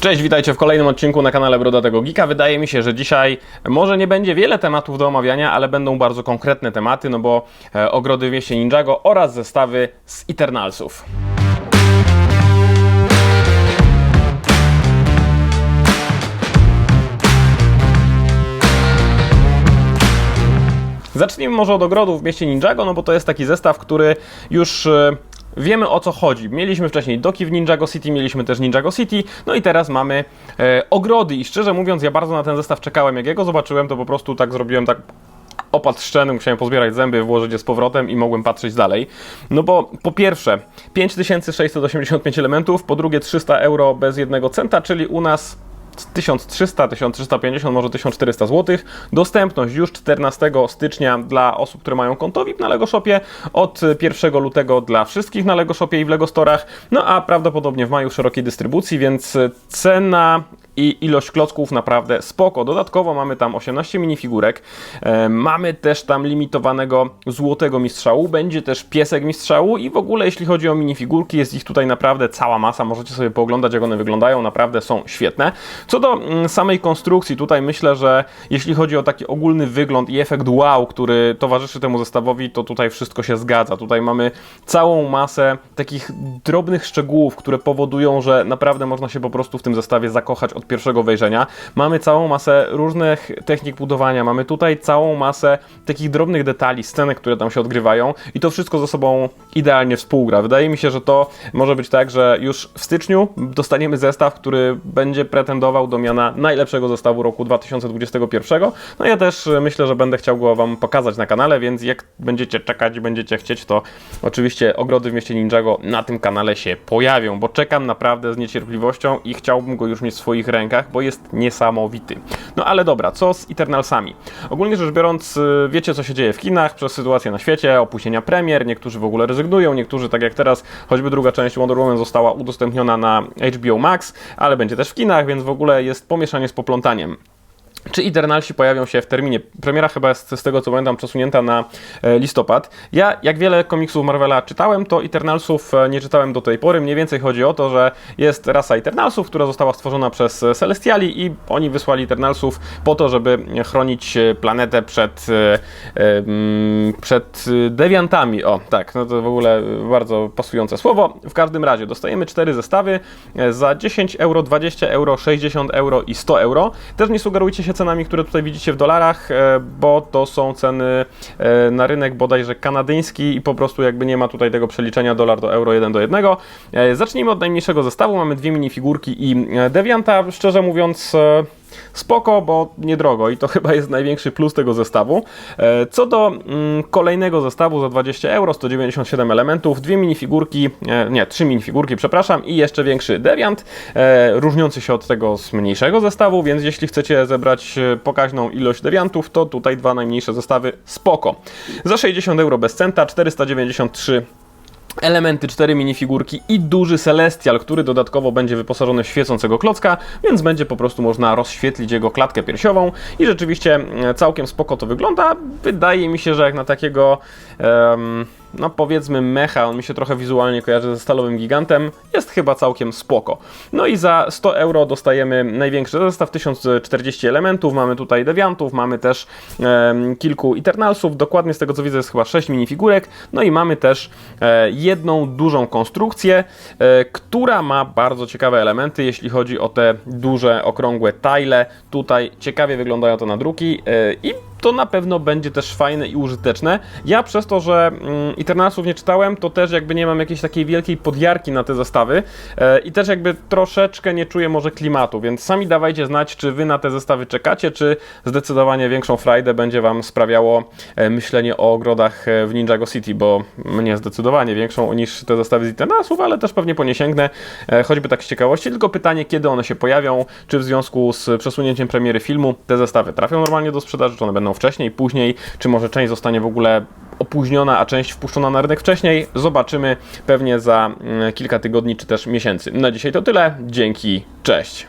Cześć, witajcie w kolejnym odcinku na kanale Brodatego Geeka. Wydaje mi się, że dzisiaj może nie będzie wiele tematów do omawiania, ale będą bardzo konkretne tematy, no bo e, ogrody w mieście Ninjago oraz zestawy z Eternalsów. Zacznijmy może od ogrodów w mieście Ninjago, no bo to jest taki zestaw, który już e, wiemy o co chodzi. Mieliśmy wcześniej doki w Ninjago City, mieliśmy też Ninjago City, no i teraz mamy e, ogrody i szczerze mówiąc ja bardzo na ten zestaw czekałem. Jak jego zobaczyłem, to po prostu tak zrobiłem tak opad szczeny, musiałem pozbierać zęby, włożyć je z powrotem i mogłem patrzeć dalej. No bo po pierwsze 5685 elementów, po drugie 300 euro bez jednego centa, czyli u nas 1300, 1350, może 1400 zł. Dostępność już 14 stycznia dla osób, które mają konto VIP na Lego Shopie, od 1 lutego dla wszystkich na Lego Shopie i w Lego Storach, no a prawdopodobnie w maju w szerokiej dystrybucji, więc cena i ilość klocków naprawdę spoko. Dodatkowo mamy tam 18 minifigurek, e, mamy też tam limitowanego złotego mistrzału, będzie też piesek mistrzału i w ogóle jeśli chodzi o minifigurki, jest ich tutaj naprawdę cała masa, możecie sobie pooglądać jak one wyglądają, naprawdę są świetne. Co do mm, samej konstrukcji, tutaj myślę, że jeśli chodzi o taki ogólny wygląd i efekt wow, który towarzyszy temu zestawowi, to tutaj wszystko się zgadza. Tutaj mamy całą masę takich drobnych szczegółów, które powodują, że naprawdę można się po prostu w tym zestawie zakochać od pierwszego wejrzenia. Mamy całą masę różnych technik budowania, mamy tutaj całą masę takich drobnych detali, scenek, które tam się odgrywają i to wszystko ze sobą idealnie współgra. Wydaje mi się, że to może być tak, że już w styczniu dostaniemy zestaw, który będzie pretendował do miana najlepszego zestawu roku 2021. No ja też myślę, że będę chciał go Wam pokazać na kanale, więc jak będziecie czekać będziecie chcieć, to oczywiście ogrody w mieście Ninjago na tym kanale się pojawią, bo czekam naprawdę z niecierpliwością i chciałbym go już mieć w swoich rękach, bo jest niesamowity. No ale dobra, co z Eternalsami? Ogólnie rzecz biorąc, y, wiecie co się dzieje w kinach przez sytuację na świecie, opóźnienia premier, niektórzy w ogóle rezygnują, niektórzy tak jak teraz, choćby druga część Wonder Woman została udostępniona na HBO Max, ale będzie też w kinach, więc w ogóle jest pomieszanie z poplątaniem. Czy Eternalsi pojawią się w terminie? Premiera chyba jest z tego co pamiętam przesunięta na e, listopad. Ja, jak wiele komiksów Marvela czytałem, to Eternalsów e, nie czytałem do tej pory. Mniej więcej chodzi o to, że jest rasa Eternalsów, która została stworzona przez e, Celestiali i oni wysłali Eternalsów po to, żeby chronić planetę przed, mm, przed dewiantami. O, tak, no to w ogóle bardzo pasujące słowo. W każdym razie dostajemy cztery zestawy za 10 euro, 20 euro, 60 euro i 100 euro. Też nie sugerujcie się cenami, które tutaj widzicie w dolarach, e, bo to są ceny e, na rynek bodajże kanadyjski i po prostu jakby nie ma tutaj tego przeliczenia dolar do euro 1 do 1. E, Zacznijmy od najmniejszego zestawu. Mamy dwie minifigurki i Devianta. Szczerze mówiąc, spoko, bo niedrogo i to chyba jest największy plus tego zestawu. E, Co do mm, kolejnego zestawu za 20 euro, 197 elementów, dwie minifigurki, e, nie, trzy minifigurki, przepraszam, i jeszcze większy Deviant, e, różniący się od tego z mniejszego zestawu, więc jeśli chcecie zebrać pokaźną ilość Deviantów, to tutaj dwa najmniejsze zestawy spoko. Za 60 euro bez centa, 493 elementy, cztery minifigurki i duży Celestial, który dodatkowo będzie wyposażony w świecącego klocka, więc będzie po prostu można rozświetlić jego klatkę piersiową i rzeczywiście e, całkiem spoko to wygląda. Wydaje mi się, że jak na takiego em, no powiedzmy mecha, on mi się trochę wizualnie kojarzy ze stalowym gigantem, jest chyba całkiem spoko. No i za 100 euro dostajemy największy zestaw, 1040 elementów, mamy tutaj deviantów, mamy też em, kilku Eternalsów, dokładnie z tego co widzę jest chyba 6 minifigurek, no i mamy też e, jedną dużą konstrukcję, e, która ma bardzo ciekawe elementy, jeśli chodzi o te duże, okrągłe tile. Tutaj ciekawie wyglądają to nadruki e, i to na pewno będzie też fajne i użyteczne. Ja przez to, że mm, Eternalsów nie czytałem, to też jakby nie mam jakiejś takiej wielkiej podjarki na te zestawy e, i też jakby troszeczkę nie czuję może klimatu, więc sami dawajcie znać, czy wy na te zestawy czekacie, czy zdecydowanie większą frajdę będzie wam sprawiało e, myślenie o ogrodach e, w Ninjago City, bo mnie zdecydowanie większą niż te zestawy z Eternalsów, ale też pewnie po nie sięgnę, choćby tak z ciekawości, tylko pytanie, kiedy one się pojawią, czy w związku z przesunięciem premiery filmu te zestawy trafią normalnie do sprzedaży, czy one będą wcześniej, później, czy może część zostanie w ogóle opóźniona, a część wpuszczona na rynek wcześniej. Zobaczymy pewnie za mm, kilka tygodni czy też miesięcy. Na dzisiaj to tyle. Dzięki, cześć.